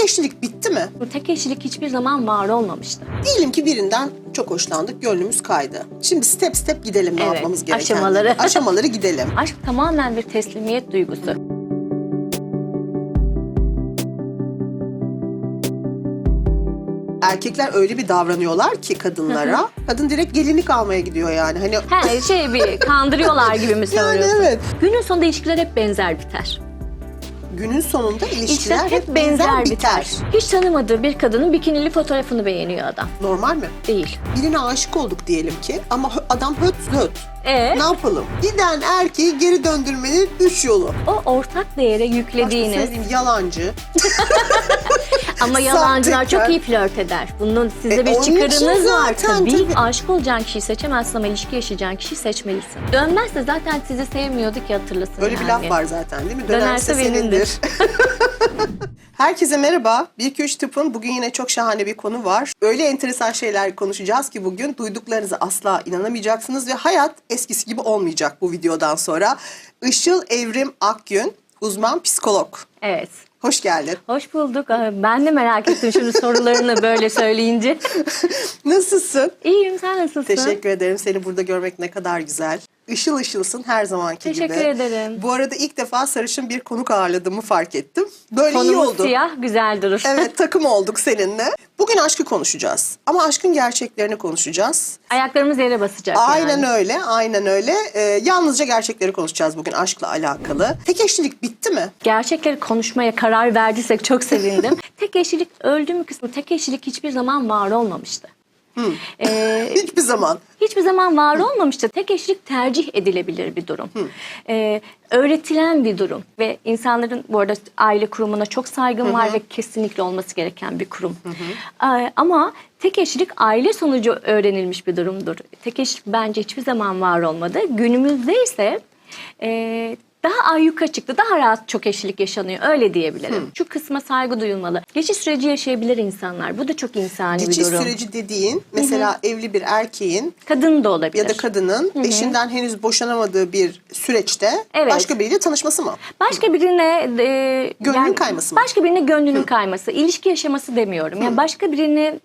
Tek eşlilik bitti mi? Bu tek eşlilik hiçbir zaman var olmamıştı. Diyelim ki birinden çok hoşlandık, gönlümüz kaydı. Şimdi step step gidelim ne Evet, yapmamız gereken. aşamaları. Aşamaları gidelim. Aşk tamamen bir teslimiyet duygusu. Erkekler öyle bir davranıyorlar ki kadınlara. Kadın direkt gelinlik almaya gidiyor yani. Hani He şey bir kandırıyorlar gibi mi yani söylüyorsun? evet. Günün sonunda ilişkiler hep benzer biter. Günün sonunda ilişkiler İlişkiler hep benzer biter. Hiç tanımadığı bir kadının bikinili fotoğrafını beğeniyor adam. Normal mi? Değil. Birine aşık olduk diyelim ki ama hö- adam höt höt. E Ne yapalım? Giden erkeği geri döndürmenin üç yolu. o ortak değere yüklediğiniz söyleyeyim yalancı. ama yalancılar Sahtekar. çok iyi flört eder. Bunun size E, bir onun için çıkarınız var zaten tabii. tabii. Aşık olacağın kişiyi seçemezsin ama ilişki yaşayacağın kişiyi seçmelisin. Dönmezse zaten sizi sevmiyordu ki hatırlasın Öyle bir yani. laf var zaten değil mi? Dönerse benimdir. Herkese merhaba. 1-2-3 tıpın bugün yine çok şahane bir konu var. Öyle enteresan şeyler konuşacağız ki bugün duyduklarınızı asla inanamayacaksınız ve hayat eskisi gibi olmayacak bu videodan sonra. Işıl Evrim Akgün, uzman psikolog. Evet. Hoş geldin. Hoş bulduk. Ben de merak ettim şimdi sorularını böyle söyleyince. Nasılsın? İyiyim sen nasılsın? Teşekkür ederim. Seni burada görmek ne kadar güzel. Işıl ışılsın her zamanki gibi. Teşekkür ederim. Bu arada ilk defa sarışın bir konuk ağırladığımı fark ettim. Böyle iyi Konumuz oldu. siyah güzel durur. Evet takım olduk seninle. Bugün aşkı konuşacağız. Ama aşkın gerçeklerini konuşacağız. Ayaklarımız yere basacak Aynen yani. öyle, aynen öyle. Ee, yalnızca gerçekleri konuşacağız bugün aşkla alakalı. Tek eşlilik bitti mi? Gerçekleri konuşmaya karar verdiysek çok sevindim. tek eşlilik öldü mü kısmı tek eşlilik hiçbir zaman var olmamıştı. Ee, Hiçbir zaman. hiçbir zaman var olmamıştı. Tek eşlik tercih edilebilir bir durum. Ee, öğretilen bir durum ve insanların bu arada aile kurumuna çok saygım var ve kesinlikle olması gereken bir kurum. Ee, ama tek eşlik aile sonucu öğrenilmiş bir durumdur. Tek eşlik bence hiçbir zaman var olmadı. Günümüzde ise e, daha ayyuka çıktı, daha rahat çok eşlilik yaşanıyor. Öyle diyebilirim. Şu kısma saygı duyulmalı. Geçiş süreci yaşayabilir insanlar. Bu da çok insani Geçiş bir durum. süreci dediğin mesela evli bir erkeğin Kadın da olabilir. ya da kadının eşinden henüz boşanamadığı bir süreçte Evet. başka biriyle tanışması mı? Başka birine e, Gönlünün kayması mı? Başka birine gönlünün kayması, ilişki yaşaması demiyorum. Yani başka birini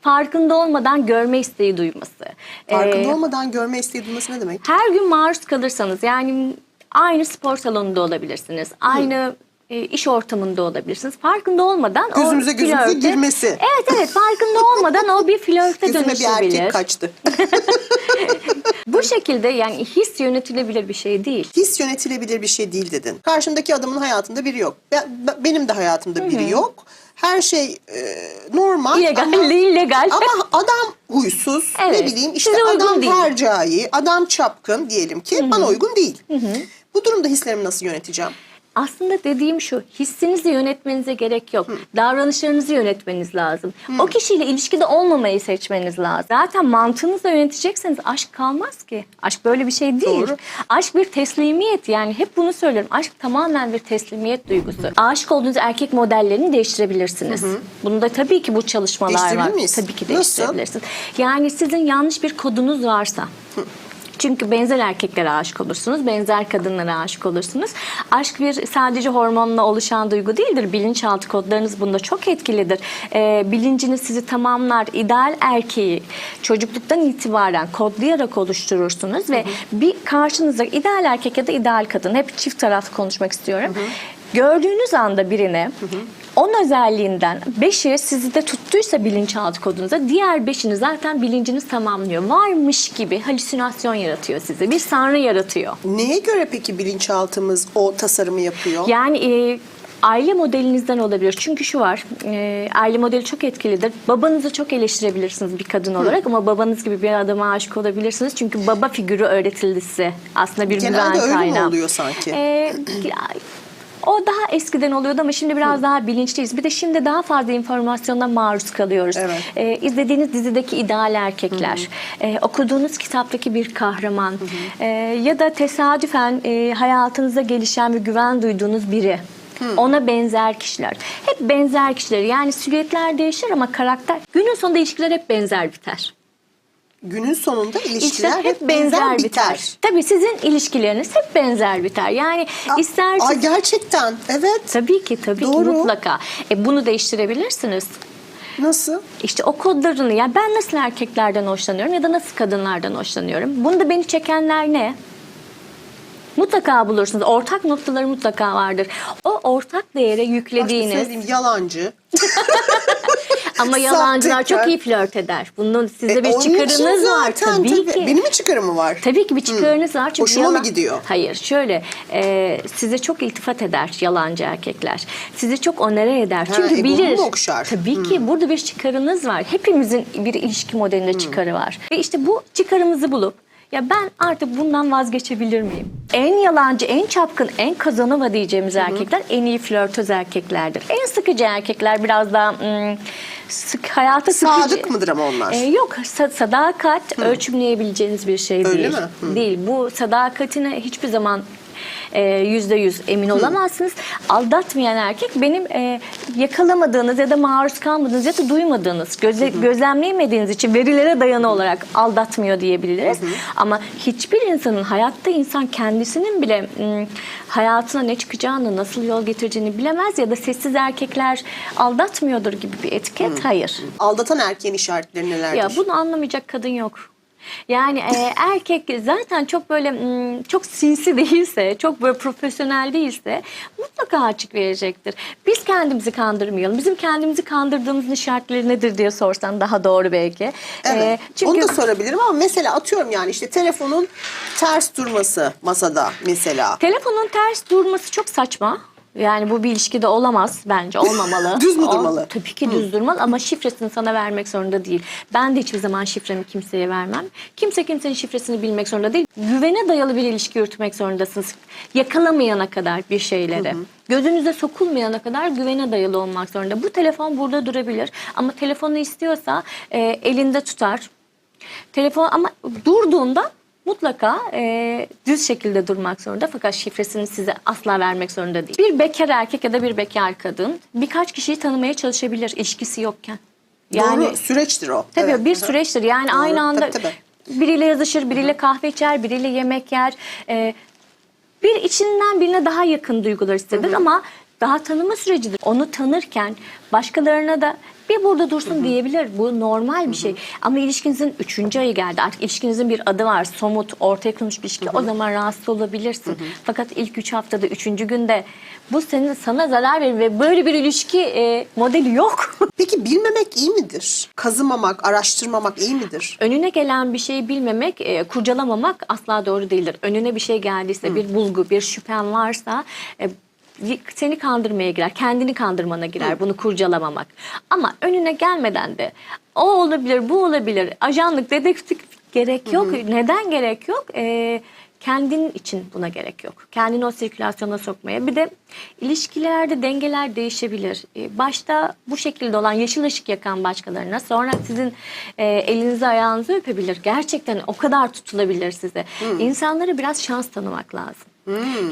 farkında olmadan görme isteği duyması. Farkında Ee, olmadan görme isteği duyması ne demek? her gün maruz kalırsanız yani aynı spor salonunda olabilirsiniz. Aynı e, iş ortamında olabilirsiniz. Farkında olmadan Gözümüze o gözümüze flörte- girmesi. Evet evet farkında olmadan o bir flörte Gözüme bir dönüşebilir. erkek kaçtı. Bu şekilde yani his yönetilebilir bir şey değil. His yönetilebilir bir şey değil dedin. Karşındaki adamın hayatında biri yok. Ben- ben- benim de hayatımda biri yok. Her şey e, normal İllegal, ama, illegal. ama adam huysuz. Evet, Ne bileyim işte size adam hercai, adam çapkın diyelim ki bana uygun değil. Bu durumda hislerimi nasıl yöneteceğim? Aslında dediğim şu, hissinizi yönetmenize gerek yok. Davranışlarınızı yönetmeniz lazım. O kişiyle ilişkide olmamayı seçmeniz lazım. Zaten mantığınızla yönetecekseniz aşk kalmaz ki. Aşk böyle bir şey değil. Doğru. Aşk bir teslimiyet yani hep bunu söylüyorum. Aşk tamamen bir teslimiyet duygusu. Aşık olduğunuz erkek modellerini değiştirebilirsiniz. Bunda tabii ki bu çalışmalar var. miyiz? Tabii ki Nasıl? değiştirebilirsiniz. Yani sizin yanlış bir kodunuz varsa çünkü benzer erkeklere aşık olursunuz, benzer kadınlara aşık olursunuz. Aşk bir sadece hormonla oluşan duygu değildir. Bilinçaltı kodlarınız bunda çok etkilidir. Ee, bilinciniz sizi tamamlar. İdeal erkeği çocukluktan itibaren kodlayarak oluşturursunuz ve bir karşınızda ideal erkek ya da ideal kadın hep çift taraflı konuşmak istiyorum. Gördüğünüz anda birine 10 özelliğinden 5'i sizde tuttuysa bilinçaltı kodunuza diğer 5'ini zaten bilinciniz tamamlıyor. Varmış gibi halüsinasyon yaratıyor size. Bir sanrı yaratıyor. Neye göre peki bilinçaltımız o tasarımı yapıyor? Yani e, aile modelinizden olabilir. Çünkü şu var, e, aile modeli çok etkilidir. Babanızı çok eleştirebilirsiniz bir kadın olarak ama babanız gibi bir adama aşık olabilirsiniz. Çünkü baba figürü öğretildi size. Aslında bir Genelde güven öyle mi kaynağı. oluyor sanki? E, o daha eskiden oluyordu ama şimdi biraz daha bilinçliyiz. Bir de şimdi daha fazla informasyona maruz kalıyoruz. Evet. Ee, izlediğiniz dizideki ideal erkekler, e, okuduğunuz kitaptaki bir kahraman e, ya da tesadüfen e, hayatınıza gelişen bir güven duyduğunuz biri. Ona benzer kişiler. Hep benzer kişiler. Yani silüetler değişir ama karakter. Günün sonunda ilişkiler hep benzer biter. Günün sonunda ilişkiler İlişkiler hep benzer, biter. Tabii sizin ilişkileriniz hep benzer biter. Yani ister Ay gerçekten evet. Tabii ki tabii Doğru. ki mutlaka. E, bunu değiştirebilirsiniz. Nasıl? İşte o kodlarını yani ben nasıl erkeklerden hoşlanıyorum ya da nasıl kadınlardan hoşlanıyorum. Bunda beni çekenler ne? Mutlaka bulursunuz. Ortak noktaları mutlaka vardır. O ortak değere Başka yüklediğiniz söyleyeyim yalancı. ama yalancılar Sahtekar. çok iyi flört eder. Bunun size E, bir onun için çıkarınız var zaten tabii, ki. Benim mi çıkarımı var? Tabii ki bir çıkarınız var. Çünkü Hoşuma mı gidiyor? Hayır şöyle e, size çok iltifat eder yalancı erkekler. Sizi çok onere eder. Çünkü egomu bilir. mu okşar? Tabii ki burada bir çıkarınız var. Hepimizin bir ilişki modelinde çıkarı var. Ve işte bu çıkarımızı bulup ya ben artık bundan vazgeçebilir miyim? En yalancı, en çapkın, en kazanova diyeceğimiz erkekler en iyi flörtöz erkeklerdir. En sıkıcı erkekler biraz daha hmm, sık hayata sıkıcı. Sadık mıdır ama onlar? Ee, yok sa- sadakat ölçümleyebileceğiniz bir şey Öyle değil. mi? Değil. Bu sadakatine hiçbir zaman yüzde yüz emin olamazsınız. Aldatmayan erkek benim e, yakalamadığınız ya da maruz kalmadığınız ya da duymadığınız, göze, gözlemleyemediğiniz için verilere dayanı olarak aldatmıyor diyebiliriz. Ama hiçbir insanın hayatta insan kendisinin bile m, hayatına ne çıkacağını, nasıl yol getireceğini bilemez ya da sessiz erkekler aldatmıyordur gibi bir etiket. Hayır. Aldatan erkeğin işaretleri nelerdir? Ya bunu anlamayacak kadın yok. Yani e, erkek zaten çok böyle çok sinsi değilse, çok böyle profesyonel değilse mutlaka açık verecektir. Biz kendimizi kandırmayalım. Bizim kendimizi kandırdığımızın işaretleri nedir diye sorsan daha doğru belki. Evet. E, çünkü Onu da sorabilirim ama mesela atıyorum yani işte telefonun ters durması masada mesela. telefonun ters durması çok saçma. Yani bu bir ilişkide olamaz bence olmamalı. Düz mü O- durmalı? Tabii ki düz durmalı ama şifresini sana vermek zorunda değil. Ben de hiçbir zaman şifremi kimseye vermem. Kimse kimsenin şifresini bilmek zorunda değil. Güvene dayalı bir ilişki yürütmek zorundasınız. Yakalamayana kadar bir şeyleri. Gözünüze sokulmayana kadar güvene dayalı olmak zorunda. Bu telefon burada durabilir ama telefonu istiyorsa e, elinde tutar. Telefon ama durduğunda mutlaka e, düz şekilde durmak zorunda fakat şifresini size asla vermek zorunda değil. Bir bekar erkek ya da bir bekar kadın birkaç kişiyi tanımaya çalışabilir ilişkisi yokken. Yani Doğru süreçtir o. tabii Evet. bir süreçtir. Yani Doğru. aynı anda Tabii, tabii. biriyle yazışır, biriyle kahve içer, biriyle yemek yer. E, bir içinden birine daha yakın duygular hisseder ama daha tanıma sürecidir. Onu tanırken başkalarına da bir burada dursun diyebilir. Bu normal bir şey. Ama ilişkinizin üçüncü ayı geldi. Artık ilişkinizin bir adı var. Somut, ortaya konmuş bir ilişki. O zaman rahatsız olabilirsin. Fakat ilk üç haftada, üçüncü günde bu senin sana zarar verir ve böyle bir ilişki e, modeli yok. Peki bilmemek iyi midir? Kazımamak, araştırmamak iyi midir? Önüne gelen bir şeyi bilmemek, e, kurcalamamak asla doğru değildir. Önüne bir şey geldiyse, bir bulgu, bir şüphen varsa e, seni kandırmaya girer, kendini kandırmana girer bunu kurcalamamak. Ama önüne gelmeden de o olabilir, bu olabilir, ajanlık, dedektif gerek yok. Neden gerek yok? E, kendin için buna gerek yok. Kendini o sirkülasyona sokmaya. Bir de ilişkilerde dengeler değişebilir. Ee, Başta bu şekilde olan yeşil ışık yakan başkalarına sonra sizin e, elinizi ayağınızı öpebilir. Gerçekten o kadar tutulabilir size. İnsanlara biraz şans tanımak lazım.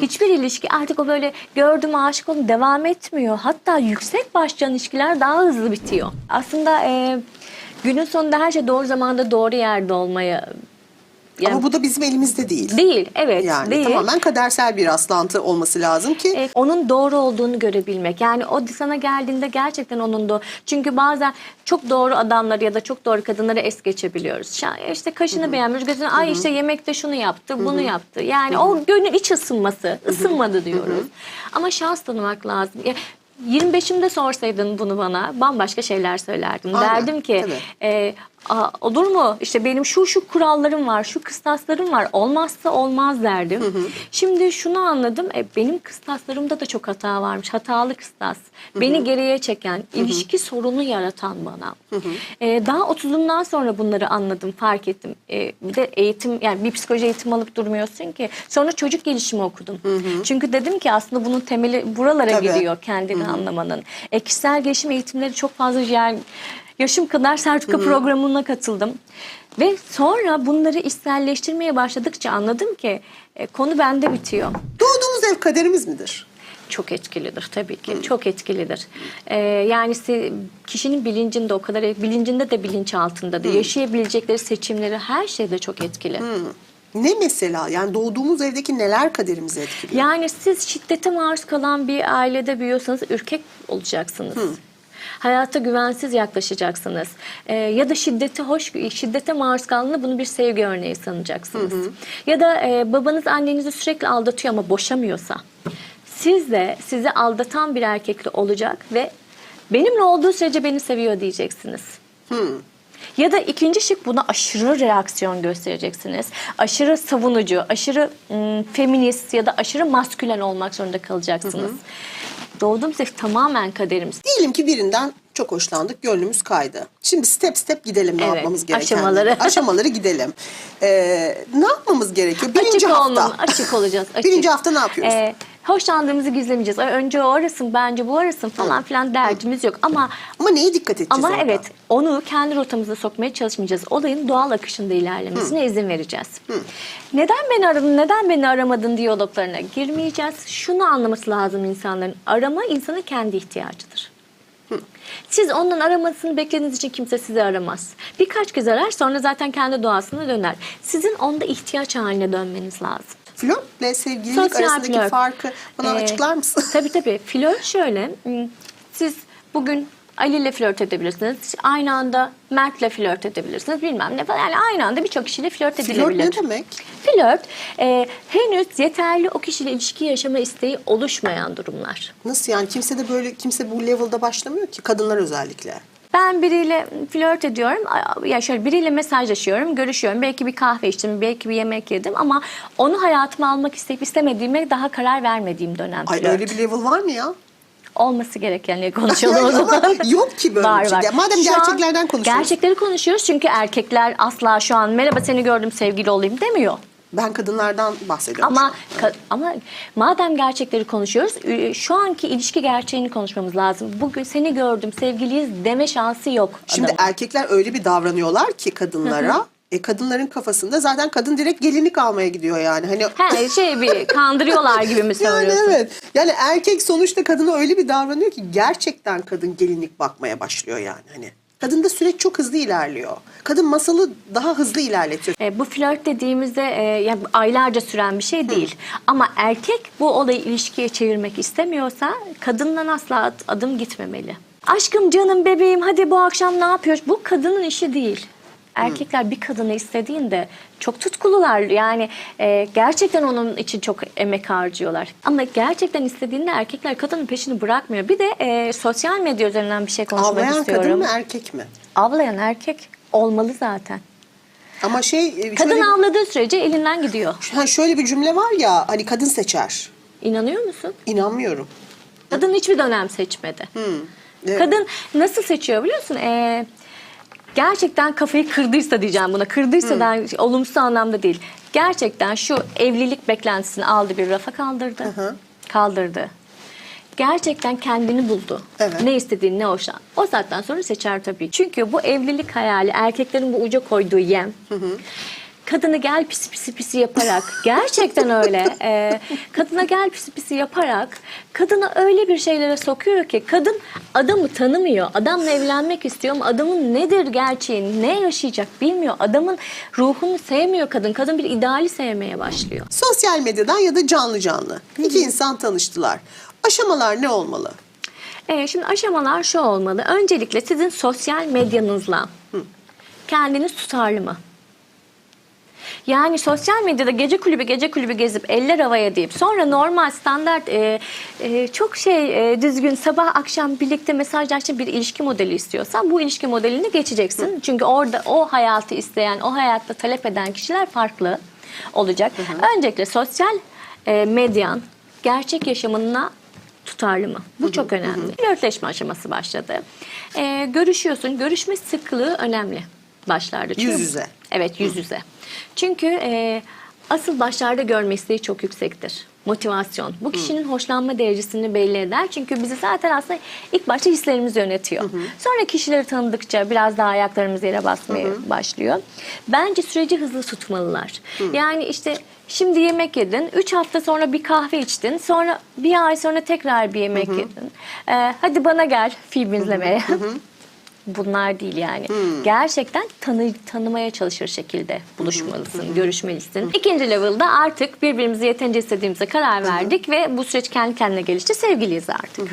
Hiçbir ilişki artık o böyle gördüm aşık oldum devam etmiyor. Hatta yüksek başlayan ilişkiler daha hızlı bitiyor. Aslında e, günün sonunda her şey doğru zamanda doğru yerde olmaya yani Ama bu da bizim elimizde değil. değil. Evet, Yani değil. tamamen kadersel bir rastlantı olması lazım ki E, onun doğru olduğunu görebilmek. Yani o sana geldiğinde gerçekten onun da çünkü bazen çok doğru adamları ya da çok doğru kadınları es geçebiliyoruz. İşte kaşını beğenmiş, gözünü ay işte yemekte şunu yaptı, bunu yaptı. Yani o gönül iç ısınması, ısınmadı diyoruz. Ama şans tanımak lazım. Ya, 25'imde sorsaydın bunu bana bambaşka şeyler söylerdim. Aynen, Derdim ki tabii. e, Aa, olur mu? İşte benim şu şu kurallarım var, şu kıstaslarım var. Olmazsa olmaz derdim. Şimdi şunu anladım. E, benim kıstaslarımda da çok hata varmış. Hatalı kıstas. Beni geriye çeken, ilişki sorunu yaratan bana. E, daha 30'umdan sonra bunları anladım, fark ettim. E, bir de eğitim, yani bir psikoloji eğitim alıp durmuyorsun ki. Sonra çocuk gelişimi okudum. Çünkü dedim ki aslında bunun temeli buralara Tabii. gidiyor kendini anlamanın. E, kişisel gelişim eğitimleri çok fazla yer Yaşım kadar sertifika programına katıldım. Ve sonra bunları içselleştirmeye başladıkça anladım ki e, konu bende bitiyor. doğduğumuz ev kaderimiz midir? Çok etkilidir tabii ki. Çok etkilidir. Ee, yani kişinin bilincinde o kadar bilincinde de bilinç altında da yaşayabilecekleri seçimleri her şeyde çok etkili. Ne mesela? Yani doğduğumuz evdeki neler kaderimizi etkiliyor? Yani siz şiddete maruz kalan bir ailede büyüyorsanız ürkek olacaksınız. Hayata güvensiz yaklaşacaksınız. Ee, ya da şiddete hoş şiddete maruz kaldığında bunu bir sevgi örneği sanacaksınız. Ya da e, babanız annenizi sürekli aldatıyor ama boşamıyorsa siz de sizi aldatan bir erkekle olacak ve benimle olduğu sürece beni seviyor diyeceksiniz. Ya da ikinci şık buna aşırı reaksiyon göstereceksiniz. Aşırı savunucu, aşırı ım, feminist ya da aşırı maskülen olmak zorunda kalacaksınız. Doğduğumuz ev tamamen kaderimiz. Diyelim ki birinden çok hoşlandık, gönlümüz kaydı. Şimdi step step gidelim ne Evet, yapmamız gereken. aşamaları. Aşamaları gidelim. Ee, ne yapmamız gerekiyor? Birinci açık hafta. olmam, açık olacağız. Açık. Birinci hafta ne yapıyoruz? Ee, hoşlandığımızı gizlemeyeceğiz. Ay, Önce o arasın, bence bu arasın falan filan derdimiz yok. Ama Ama neye dikkat edeceğiz Ama orada? evet onu kendi rotamıza sokmaya çalışmayacağız. Olayın doğal akışında ilerlemesine izin vereceğiz. Neden beni aradın, neden beni aramadın diyaloglarına girmeyeceğiz. Şunu anlaması lazım insanların. Arama insanın kendi ihtiyacıdır. Siz ondan aramasını beklediğiniz için kimse sizi aramaz. Birkaç kez arar sonra zaten kendi doğasına döner. Sizin onda ihtiyaç haline dönmeniz lazım. Flörtle sevgililik Sosyal arasındaki flört. farkı bana Ee, açıklar mısın? Tabii tabii. Flört şöyle. Siz bugün Ali ile flört edebilirsiniz. Aynı anda Mert'le flört edebilirsiniz. Bilmem ne falan. Yani aynı anda birçok kişiyle flört Flört edilebilir. ne demek? Flört e, henüz yeterli o kişiyle ilişki yaşama isteği oluşmayan durumlar. Nasıl yani? Kimse de böyle kimse bu level'da başlamıyor ki kadınlar özellikle. Ben biriyle flört ediyorum. Ya şöyle biriyle mesajlaşıyorum, görüşüyorum. Belki bir kahve içtim, belki bir yemek yedim ama onu hayatıma almak isteyip istemediğime daha karar vermediğim dönem Ay flört. öyle bir level var mı ya? Olması gerekenle konuşalım o zaman. ama yok ki böyle bir şey. Ya madem Şu gerçeklerden konuşuyoruz. Gerçekleri konuşuyoruz çünkü erkekler asla şu an merhaba seni gördüm sevgili olayım demiyor. Ben kadınlardan bahsediyorum. Ama ka- ama madem gerçekleri konuşuyoruz, şu anki ilişki gerçeğini konuşmamız lazım. Bugün seni gördüm, sevgiliyiz deme şansı yok. Şimdi adamın. erkekler öyle bir davranıyorlar ki kadınlara. E kadınların kafasında zaten kadın direkt gelinlik almaya gidiyor yani. Hani He, şey bir kandırıyorlar gibi mi yani söylüyorsun? evet. Yani erkek sonuçta kadına öyle bir davranıyor ki gerçekten kadın gelinlik bakmaya başlıyor yani hani. Kadında süreç çok hızlı ilerliyor. Kadın masalı daha hızlı ilerletiyor. E, bu flört dediğimizde e, yani aylarca süren bir şey değil. Ama erkek bu olayı ilişkiye çevirmek istemiyorsa kadından asla ad- adım gitmemeli. Aşkım canım bebeğim hadi bu akşam ne yapıyoruz? Bu kadının işi değil. Erkekler bir kadını istediğinde çok tutkulular yani e, gerçekten onun için çok emek harcıyorlar. Ama gerçekten istediğinde erkekler kadının peşini bırakmıyor. Bir de e, sosyal medya üzerinden bir şey konuşmak Avlayan istiyorum. kadın mı erkek mi? Avlayan erkek olmalı zaten. Ama şey e, Kadın şöyle, avladığı sürece elinden gidiyor. ha, şöyle bir cümle var ya hani kadın seçer. İnanıyor musun? İnanmıyorum. Kadın hiçbir dönem seçmedi. Evet. Kadın nasıl seçiyor biliyor musun? Ee, gerçekten kafayı kırdıysa diyeceğim buna. Kırdıysa da olumsuz anlamda değil. Gerçekten şu evlilik beklentisini aldı bir rafa kaldırdı. Kaldırdı. Gerçekten kendini buldu. Evet. Ne istediğini ne hoşlan. O saatten sonra seçer tabii. Çünkü bu evlilik hayali erkeklerin bu uca koyduğu yem. Kadını gel pisi pisi pisi yaparak gerçekten öyle e, kadına gel pisi pisi yaparak kadını öyle bir şeylere sokuyor ki kadın adamı tanımıyor adamla evlenmek istiyor ama adamın nedir gerçeği ne yaşayacak bilmiyor adamın ruhunu sevmiyor kadın kadın bir ideali sevmeye başlıyor. Sosyal medyadan ya da canlı canlı. İki insan tanıştılar. Aşamalar ne olmalı? E, şimdi aşamalar şu olmalı öncelikle sizin sosyal medyanızla kendiniz tutarlı mı? Yani sosyal medyada gece kulübü gece kulübü gezip eller havaya deyip sonra normal standart e, e, çok şey e, düzgün sabah akşam birlikte mesajlaşan bir ilişki modeli istiyorsan bu ilişki modelini geçeceksin. Çünkü orada o hayatı isteyen, o hayatta talep eden kişiler farklı olacak. Öncelikle sosyal e, medyan gerçek yaşamına tutarlı mı? Bu çok önemli. Flörtleşme aşaması başladı. E, görüşüyorsun. Görüşme sıklığı önemli başlarda. Çünkü- Yüz yüze. Evet yüz yüze. Çünkü e, Asıl başlarda görme isteği çok yüksektir. Motivasyon. Bu kişinin hoşlanma derecesini belli eder. Çünkü bizi zaten aslında ilk başta hislerimiz yönetiyor. Sonra kişileri tanıdıkça biraz daha ayaklarımız yere basmaya başlıyor. Bence süreci hızlı tutmalılar. Yani işte şimdi yemek yedin, 3 hafta sonra bir kahve içtin, sonra bir ay sonra tekrar bir yemek yedin. Ee, hadi bana gel film izlemeye. Bunlar değil yani. Gerçekten tanı, tanımaya çalışır şekilde buluşmalısın, görüşmelisin. İkinci level'da artık birbirimizi yeterince istediğimize karar verdik ve bu süreç kendi kendine gelişti. Sevgiliyiz artık.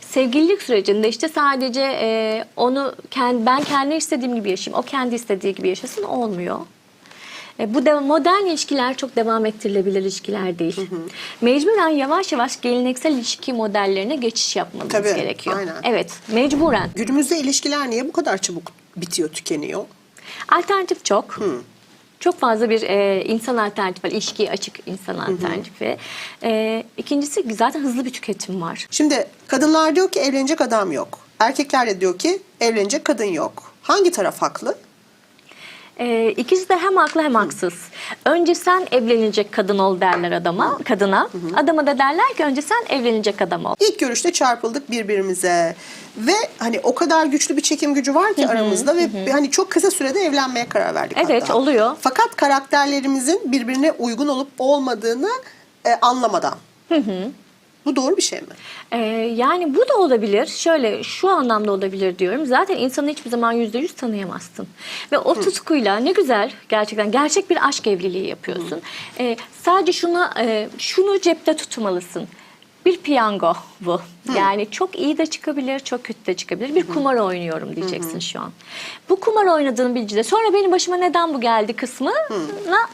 Sevgililik sürecinde işte sadece e, onu kend, ben kendi istediğim gibi yaşayayım, o kendi istediği gibi yaşasın olmuyor. E, bu de, modern ilişkiler çok devam ettirilebilir ilişkiler değil. Mecburen yavaş yavaş geleneksel ilişki modellerine geçiş yapmamız Tabii, gerekiyor. aynen. Evet, mecburen. Günümüzde ilişkiler niye bu kadar çabuk bitiyor, tükeniyor? Alternatif çok. Çok fazla bir e, insan alternatifi var. İlişkiye açık insan alternatifi. E, ikincisi zaten hızlı bir tüketim var. Şimdi kadınlar diyor ki evlenecek adam yok. Erkekler de diyor ki evlenecek kadın yok. Hangi taraf haklı? E, ikisi de hem haklı hem haksız. Önce sen evlenecek kadın ol derler adama, kadına. Adama da derler ki önce sen evlenecek adam ol. İlk görüşte çarpıldık birbirimize ve hani o kadar güçlü bir çekim gücü var ki aramızda ve hani çok kısa sürede evlenmeye karar verdik Evet, hatta. oluyor. Fakat karakterlerimizin birbirine uygun olup olmadığını e, anlamadan. Bu doğru bir şey mi? Ee, yani bu da olabilir. Şöyle şu anlamda olabilir diyorum. Zaten insanı hiçbir zaman yüzde yüz tanıyamazsın. Ve o tutkuyla ne güzel gerçekten gerçek bir aşk evliliği yapıyorsun. Ee, sadece şuna e, şunu cepte tutmalısın. Bir piyango bu. Yani çok iyi de çıkabilir, çok kötü de çıkabilir. Bir kumar oynuyorum diyeceksin şu an. Bu kumar oynadığın bilgide sonra benim başıma neden bu geldi kısmına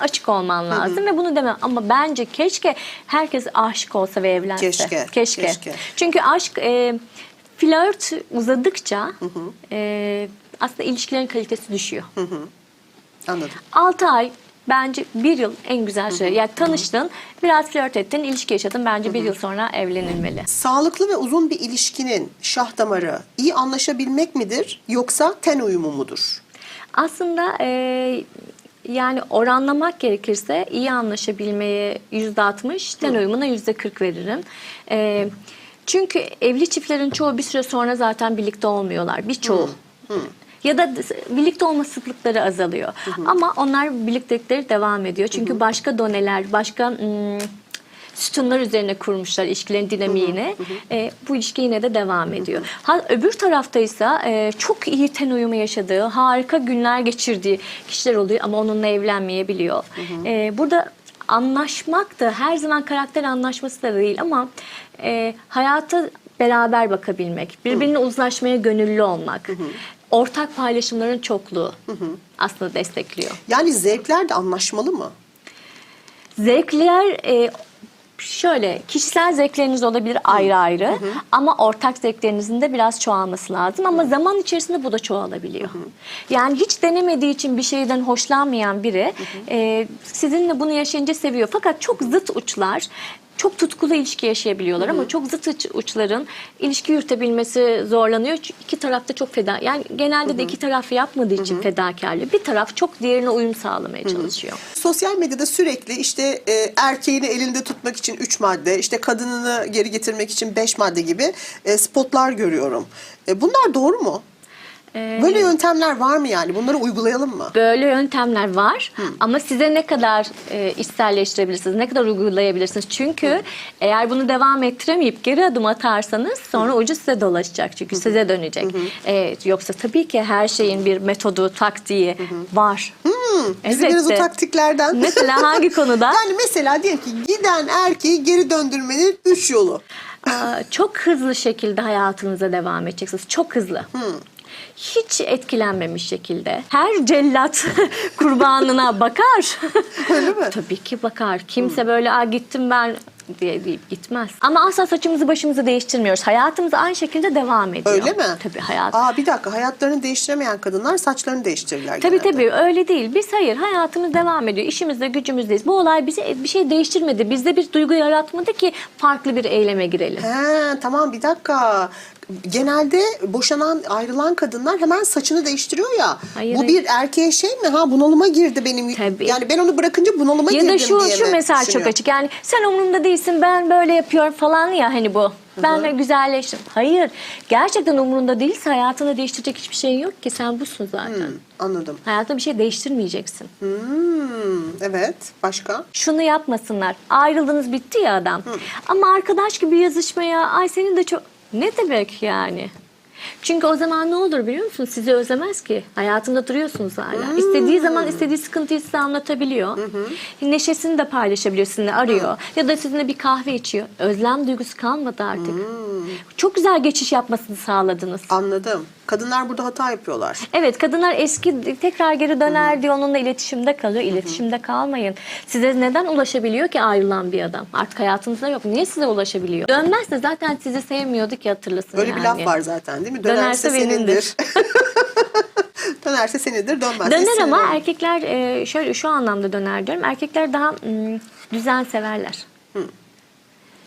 açık olman lazım ve bunu demem. Ama bence keşke herkes aşık olsa ve evlense. Keşke, Keşke. keşke. Çünkü aşk e, flört uzadıkça e, aslında ilişkilerin kalitesi düşüyor. Anladım. 6 ay bence bir yıl en güzel süre. Yani tanıştın, biraz flört ettin, ilişki yaşadın. Bence bir yıl sonra evlenilmeli. Sağlıklı ve uzun bir ilişkinin şah damarı iyi anlaşabilmek midir yoksa ten uyumu mudur? Aslında e, yani oranlamak gerekirse iyi anlaşabilmeye yüzde altmış, ten uyumuna yüzde kırk veririm. E, çünkü evli çiftlerin çoğu bir süre sonra zaten birlikte olmuyorlar. Birçoğu. Ya da birlikte olma sıklıkları azalıyor. Ama onlar birliktelikleri devam ediyor. Çünkü başka doneler, başka sütunlar üzerine kurmuşlar ilişkilerin dinamiğini. E, bu ilişki yine de devam ediyor. Ha, öbür taraftaysa e, çok iyi ten uyumu yaşadığı, harika günler geçirdiği kişiler oluyor ama onunla evlenmeyebiliyor. E, burada anlaşmak da her zaman karakter anlaşması da değil ama e, hayata beraber bakabilmek, birbirine uzlaşmaya gönüllü olmak, ortak paylaşımların çokluğu aslında destekliyor. Yani zevkler de anlaşmalı mı? Zevkler e, şöyle kişisel zevkleriniz olabilir ayrı ayrı ama ortak zevklerinizin de biraz çoğalması lazım ama zaman içerisinde bu da çoğalabiliyor. Yani hiç denemediği için bir şeyden hoşlanmayan biri e, sizinle bunu yaşayınca seviyor. Fakat çok zıt uçlar çok tutkulu ilişki yaşayabiliyorlar ama çok zıt uç- uçların ilişki yürütebilmesi zorlanıyor. Çünkü iki taraf da çok feda. Yani genelde de iki taraf yapmadığı için fedakarlığı. Bir taraf çok diğerine uyum sağlamaya çalışıyor. Sosyal medyada sürekli işte e, erkeğini elinde tutmak için 3 madde, işte kadınını geri getirmek için 5 madde gibi e, spotlar görüyorum. E, bunlar doğru mu? Böyle yöntemler var mı yani? Bunları uygulayalım mı? Böyle yöntemler var ama size ne kadar e, içselleştirebilirsiniz, ne kadar uygulayabilirsiniz. Çünkü eğer bunu devam ettiremeyip geri adım atarsanız sonra ucu size dolaşacak. Çünkü size dönecek. E, yoksa tabii ki her şeyin bir metodu, taktiği var. Bizi biraz o taktiklerden. Mesela hangi konuda? yani mesela diyelim ki giden erkeği geri döndürmenin 3 yolu. Aa, çok hızlı şekilde hayatınıza devam edeceksiniz. Çok hızlı. Hiç etkilenmemiş şekilde. Her cellat kurbanına bakar. Öyle mi? Tabii ki bakar. Kimse böyle Aa, gittim ben diye deyip gitmez. Ama asla saçımızı başımızı değiştirmiyoruz. Hayatımız aynı şekilde devam ediyor. Öyle mi? Tabii hayat. Aa bir dakika hayatlarını değiştiremeyen kadınlar saçlarını değiştirirler Tabii genelde. tabii öyle değil. Biz hayır hayatımız devam ediyor. İşimizde gücümüzdeyiz. Bu olay bize bir şey değiştirmedi. Bizde bir duygu yaratmadı ki farklı bir eyleme girelim. He tamam bir dakika. Genelde boşanan ayrılan kadınlar hemen saçını değiştiriyor ya. Hayır, Bu hayır. bir erkeğe şey mi? Ha bunalıma girdi benim. Tabii. Yani ben onu bırakınca bunalıma Ya girdim da şu diye şu mi mesaj çok açık. Yani sen umurumda değilsin. Ben böyle yapıyorum falan ya hani bu. Ben de güzelleştim. Hayır. Gerçekten umurunda değilse hayatını değiştirecek hiçbir şey yok ki. Sen busun zaten. Hmm, anladım. Hayatında bir şey değiştirmeyeceksin. Hmm, evet. Başka? Şunu yapmasınlar. Ayrıldınız bitti ya adam. Ama arkadaş gibi yazışmaya ay senin de çok ne demek yani? Çünkü o zaman ne olur biliyor musun? Sizi özlemez ki. Hayatında duruyorsunuz hala. İstediği zaman istediği sıkıntıyı size anlatabiliyor. Neşesini de paylaşabiliyor sizinle arıyor. Ya da sizinle bir kahve içiyor. Özlem duygusu kalmadı artık. Çok güzel geçiş yapmasını sağladınız. Anladım. Kadınlar burada hata yapıyorlar. Evet kadınlar eski tekrar geri döner diye onunla iletişimde kalıyor. İletişimde kalmayın. Size neden ulaşabiliyor ki ayrılan bir adam? Artık hayatınızda yok. Niye size ulaşabiliyor? Dönmezse zaten sizi sevmiyordu ki hatırlasın Öyle yani. bir laf var zaten değil mi? Dönerse Dönerse, senindir. Dönerse senindir, dönmezse Döner ama erkekler e, şöyle şu anlamda döner diyorum. Erkekler daha mm, düzen severler.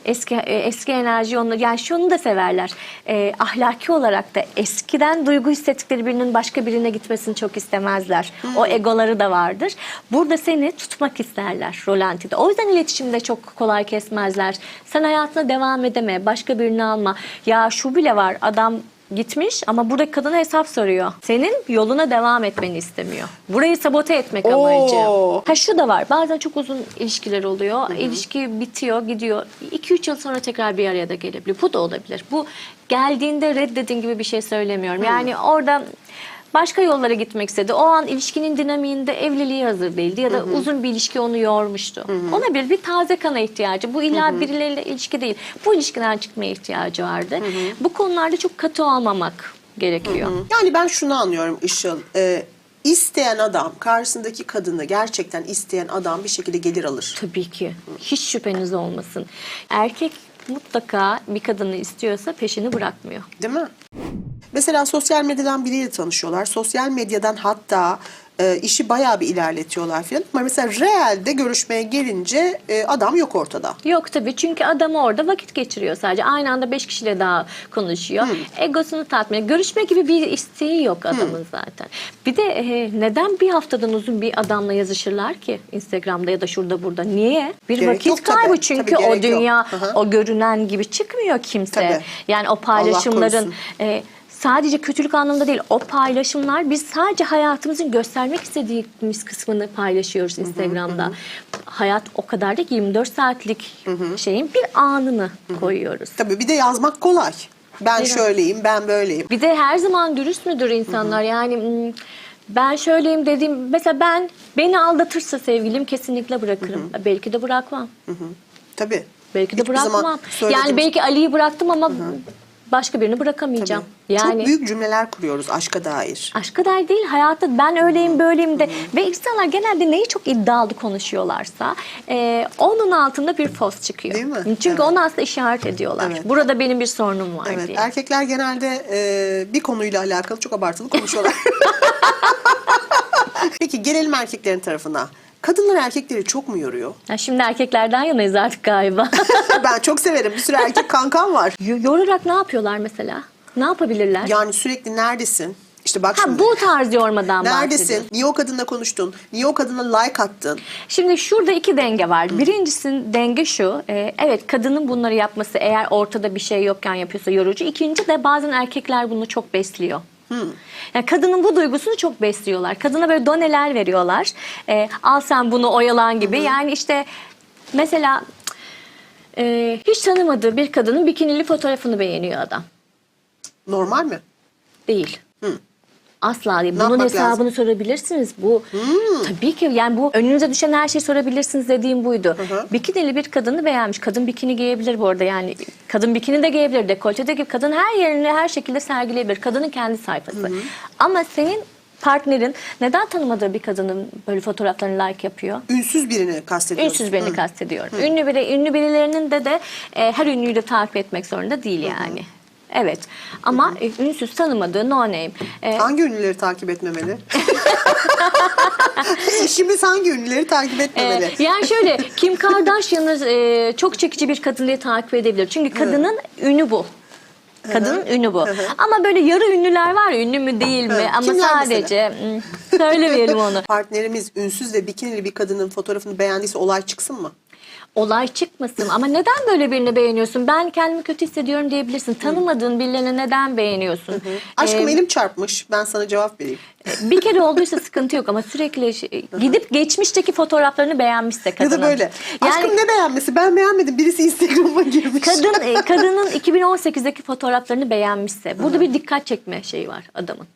Eski e, eski enerji onu yani şunu da severler. E, ahlaki olarak da eskiden duygu hissettikleri birinin başka birine gitmesini çok istemezler. O egoları da vardır. Burada seni tutmak isterler rolantide. O yüzden iletişimde çok kolay kesmezler. Sen hayatına devam edeme, başka birini alma. Ya şu bile var adam gitmiş ama buradaki kadına hesap soruyor. Senin yoluna devam etmeni istemiyor. Burayı sabote etmek Oo. amacı. Ha şu da var. Bazen çok uzun ilişkiler oluyor. İlişki bitiyor, gidiyor. 2-3 yıl sonra tekrar bir araya da gelebilir. Bu da olabilir. Bu geldiğinde reddedin gibi bir şey söylemiyorum. Yani orada başka yollara gitmek istedi. O an ilişkinin dinamiğinde evliliğe hazır değildi ya da uzun bir ilişki onu yormuştu. Ona bir bir taze kana ihtiyacı. Bu illa birileriyle ilişki değil. Bu ilişkiden çıkmaya ihtiyacı vardı. Bu konularda çok katı olmamak gerekiyor. Yani ben şunu anlıyorum Işıl. Ee, isteyen adam, karşısındaki kadını gerçekten isteyen adam bir şekilde gelir alır. Tabii ki. Hiç şüpheniz olmasın. Erkek mutlaka bir kadını istiyorsa peşini bırakmıyor. Değil mi? Mesela sosyal medyadan biriyle tanışıyorlar. Sosyal medyadan hatta e, işi bayağı bir ilerletiyorlar falan. Ama mesela realde görüşmeye gelince e, adam yok ortada. Yok tabii çünkü adam orada vakit geçiriyor sadece. Aynı anda beş kişiyle daha konuşuyor. Egosunu tatmin Görüşme gibi bir isteği yok adamın zaten. Bir de e, neden bir haftadan uzun bir adamla yazışırlar ki Instagram'da ya da şurada burada? Niye? Bir Gerek vakit yok tabii. kaybı çünkü Tabii o dünya o görünen gibi çıkmıyor kimse. Tabii. Yani o paylaşımların e, sadece kötülük anlamında değil. O paylaşımlar biz sadece hayatımızın göstermek istediğimiz kısmını paylaşıyoruz Instagram'da. Hayat o kadar değil ki 24 saatlik şeyin bir anını koyuyoruz. Tabii bir de yazmak kolay. Ben Biraz. şöyleyim, ben böyleyim. Bir de her zaman dürüst müdür insanlar? Yani hmm, ben şöyleyim dediğim mesela ben beni aldatırsa sevgilim kesinlikle bırakırım. Belki de bırakmam. Tabii. Belki de Hiçbir bırakmam. Yani belki Ali'yi bıraktım ama başka birini bırakamayacağım. Yani Çok büyük cümleler kuruyoruz aşka dair. Aşka dair değil hayatta ben öyleyim böyleyim de ve insanlar genelde neyi çok iddialı konuşuyorlarsa e, onun altında bir fos çıkıyor. Değil mi? Çünkü Evet. onu aslında işaret ediyorlar. Evet. Burada benim bir sorunum var Evet, diye. erkekler genelde e, bir konuyla alakalı çok abartılı konuşuyorlar. Peki gelelim erkeklerin tarafına. Kadınlar erkekleri çok mu yoruyor? Ya şimdi erkeklerden yanayız artık galiba. ben çok severim. Bir sürü erkek kankam var. Y- Yorarak ne yapıyorlar mesela? Ne yapabilirler? Yani sürekli neredesin? İşte bak ha, şimdi. bu tarz yormadan bahsediyorum. Neredesin? Niye o kadınla konuştun? Niye o kadına like attın? Şimdi şurada iki denge var. Birincisi denge şu. e, evet kadının bunları yapması eğer ortada bir şey yokken yapıyorsa yorucu. İkinci de bazen erkekler bunu çok besliyor. Yani kadının bu duygusunu çok besliyorlar. Kadına böyle doneler veriyorlar. E, al sen bunu oyalan gibi. Yani işte mesela e, hiç tanımadığı bir kadının bikinili fotoğrafını beğeniyor adam. Normal mi? Değil. Asla değil. Bunun yapmak hesabını lazım? sorabilirsiniz. Bu tabii ki yani bu önünüze düşen her şeyi sorabilirsiniz dediğim buydu. hı. Bikinili bir kadını beğenmiş. Kadın bikini giyebilir bu arada yani. Kadın bikini de giyebilir, dekolte de giyebilir. Kadın her yerini her şekilde sergileyebilir. Kadının kendi sayfası. Ama senin partnerin neden tanımadığı bir kadının böyle fotoğraflarını like yapıyor? Ünsüz birini kastediyorsun. Ünsüz birini kastediyorum. Ünlü biri, ünlü birilerinin de de e, her ünlüyü de takip etmek zorunda değil yani. Evet. Ama e, ünsüz tanımadığı no name. E, Hangi ünlüleri takip etmemeli? Eşimiz hangi ünlüleri takip etmemeli? Ee, yani şöyle Kim Kardashian'ı e, çok çekici bir kadın diye takip edebilir. Çünkü kadının ünü bu. Kadının ünü bu. Ama böyle yarı ünlüler var ya ünlü mü değil mi? Evet. Ama Kimler sadece hmm, söylemeyelim onu. Partnerimiz ünsüz ve bikinili bir kadının fotoğrafını beğendiyse olay çıksın mı? Olay çıkmasın ama neden böyle birini beğeniyorsun? Ben kendimi kötü hissediyorum diyebilirsin. Tanımadığın birilerini neden beğeniyorsun? Aşkım Ee, elim çarpmış. Ben sana cevap vereyim. bir kere olduysa sıkıntı yok ama sürekli şey- gidip geçmişteki fotoğraflarını beğenmişse Ya kadının. da böyle. Yani Aşkım ne beğenmesi? Ben beğenmedim. Birisi Instagram'a girmiş. kadın e, kadının 2018'deki fotoğraflarını beğenmişse burada bir dikkat çekme şeyi var adamın.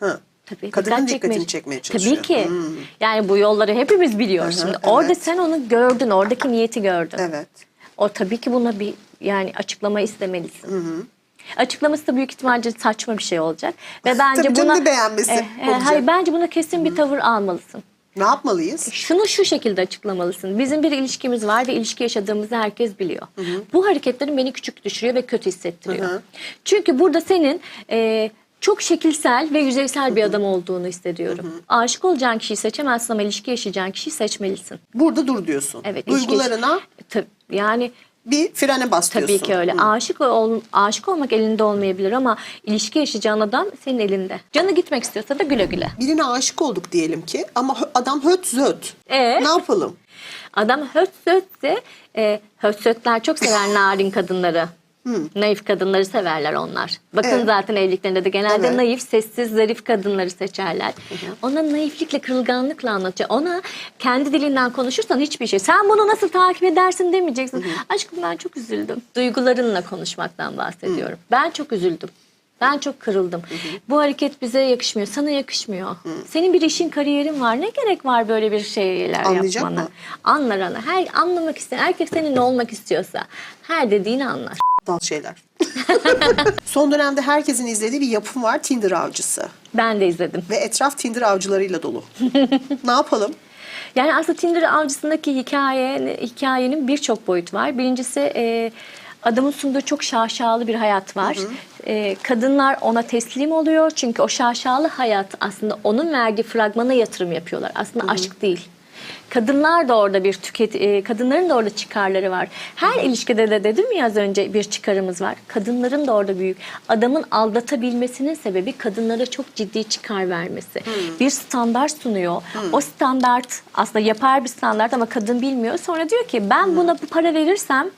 Ha. Tabii, Kadının dikkat dikkatini çekmeye çalışıyor. Tabii ki. Hmm. Yani bu yolları hepimiz biliyoruz. Şimdi orada evet. sen onu gördün, oradaki niyeti gördün. Evet. O tabii ki buna bir yani açıklama istemelisin. Açıklaması da büyük ihtimalle saçma bir şey olacak ve bence Tabii buna beğenmesi Eh, eh, olacak. hayır bence buna kesin bir tavır almalısın. Ne yapmalıyız? Şunu şu şekilde açıklamalısın. Bizim bir ilişkimiz var ve ilişki yaşadığımızı herkes biliyor. Bu hareketlerin beni küçük düşürüyor ve kötü hissettiriyor. Hı hı. Çünkü burada senin e, çok şekilsel ve yüzeysel bir adam olduğunu hissediyorum. Aşık olacağın kişiyi seçemezsin ama ilişki yaşayacağın kişiyi seçmelisin. Burada dur diyorsun. Evet. Duygularına Tabii, yani bir frene bas tabii diyorsun. ki öyle. Aşık ol, aşık olmak elinde olmayabilir ama ilişki yaşayacağın adam senin elinde. Canı gitmek istiyorsa da güle güle. Birine aşık olduk diyelim ki ama adam höt zöt. Ee? Ne yapalım? Adam höt sötse, e, höt sötler çok sever narin kadınları. Naif kadınları severler onlar. Bakın Evet. zaten evliliklerinde de genelde Evet. naif, sessiz, zarif kadınları seçerler. Ona naiflikle, kırılganlıkla anlatacak. Ona kendi dilinden konuşursan hiçbir şey. Sen bunu nasıl takip edersin demeyeceksin. Aşkım ben çok üzüldüm. Duygularınla konuşmaktan bahsediyorum. Ben çok üzüldüm. Ben çok kırıldım. Bu hareket bize yakışmıyor. Sana yakışmıyor. Senin bir işin, kariyerin var. Ne gerek var böyle bir şeyler Anlayacak yapmana? mı? Anlar ana. Her anlamak isteyen, erkek seninle olmak istiyorsa her dediğini anlar. Dal şeyler. Son dönemde herkesin izlediği bir yapım var Tinder avcısı. Ben de izledim. Ve etraf Tinder avcılarıyla dolu. ne yapalım? Yani aslında Tinder avcısındaki hikaye, hikayenin birçok boyut var. Birincisi e, adamın sunduğu çok şaşalı bir hayat var. E, kadınlar ona teslim oluyor çünkü o şaşalı hayat aslında onun verdiği fragmana yatırım yapıyorlar. Aslında aşk değil. Kadınlar da orada bir tüket, e, kadınların da orada çıkarları var. Her ilişkide de dedim ya az önce bir çıkarımız var. Kadınların da orada büyük. Adamın aldatabilmesinin sebebi kadınlara çok ciddi çıkar vermesi. Bir standart sunuyor. O standart aslında yapar bir standart ama kadın bilmiyor. Sonra diyor ki ben buna bu para verirsem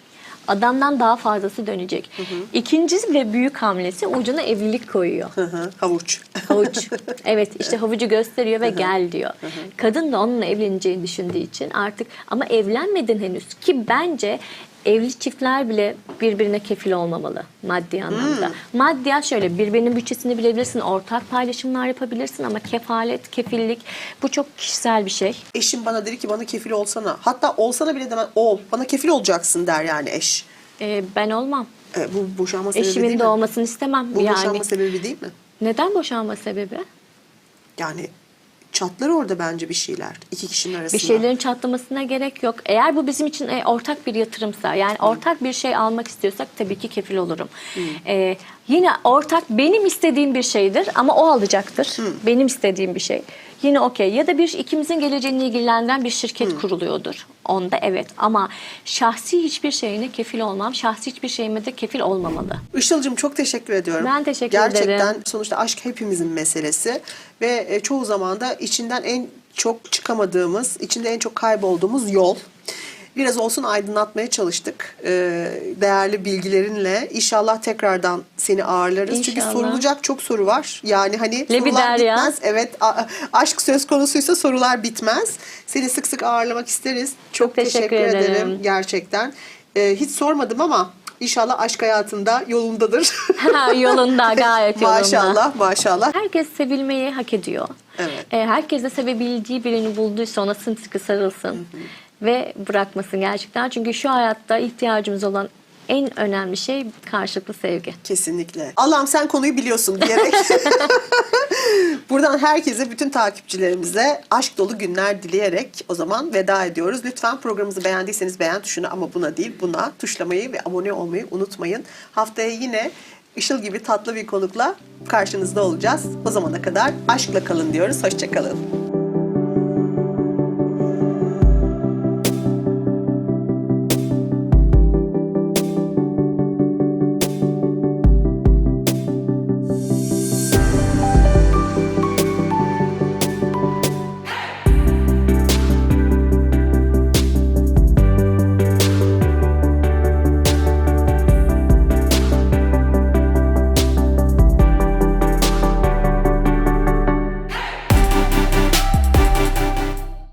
adamdan daha fazlası dönecek. İkincisi ve büyük hamlesi ucuna evlilik koyuyor. Hı hı, Havuç. Havuç. Evet işte havucu gösteriyor ve gel diyor. Kadın da onunla evleneceğini düşündüğü için artık ama evlenmedin henüz ki bence evli çiftler bile birbirine kefil olmamalı maddi anlamda. Maddiyat şöyle birbirinin bütçesini bilebilirsin, ortak paylaşımlar yapabilirsin ama kefalet, kefillik bu çok kişisel bir şey. Eşim bana dedi ki bana kefil olsana. Hatta olsana bile demem ol. Bana kefil olacaksın der yani eş. Ee, ben olmam. E, bu boşanma sebebi Eşimin değil de mi? olmasını istemem. Bu yani boşanma sebebi değil mi? neden boşanma sebebi? Yani çatlar orada bence bir şeyler. iki kişinin arasında. Bir şeylerin çatlamasına gerek yok. Eğer bu bizim için e, ortak bir yatırımsa, yani ortak bir şey almak istiyorsak tabii ki kefil olurum. E, yine ortak benim istediğim bir şeydir ama o alacaktır. Benim istediğim bir şey. Yine okey. Ya da bir ikimizin geleceğini ilgilendiren bir şirket kuruluyordur. Onda evet ama şahsi hiçbir şeyine kefil olmam. Şahsi hiçbir şeyime de kefil olmamalı. Işıl'cığım çok teşekkür ediyorum. Ben teşekkür Gerçekten ederim. sonuçta aşk hepimizin meselesi ve e, çoğu zaman da içinden en çok çıkamadığımız, içinde en çok kaybolduğumuz yol. Biraz olsun aydınlatmaya çalıştık e, değerli bilgilerinle. İnşallah tekrardan seni ağırlarız. Çünkü İnşallah. sorulacak çok soru var. Yani hani Lebi sorular derya. bitmez. Evet aşk söz konusuysa sorular bitmez. Seni sık sık ağırlamak isteriz. Çok, teşekkür teşekkür, ederim. ederim. gerçekten. E, hiç sormadım ama inşallah aşk hayatında yolundadır. yolunda gayet yolunda. maşallah maşallah. Herkes sevilmeyi hak ediyor. Evet. E, herkes de sevebildiği birini bulduysa ona sımsıkı sarılsın. Ve bırakmasın gerçekten. Çünkü şu hayatta ihtiyacımız olan en önemli şey karşılıklı sevgi. Kesinlikle. Allah'ım sen konuyu biliyorsun diyerek. Buradan herkese, bütün takipçilerimize aşk dolu günler dileyerek o zaman veda ediyoruz. Lütfen programımızı beğendiyseniz beğen tuşuna ama buna değil buna tuşlamayı ve abone olmayı unutmayın. Haftaya yine Işıl gibi tatlı bir konukla karşınızda olacağız. O zamana kadar aşkla kalın diyoruz. Hoşçakalın.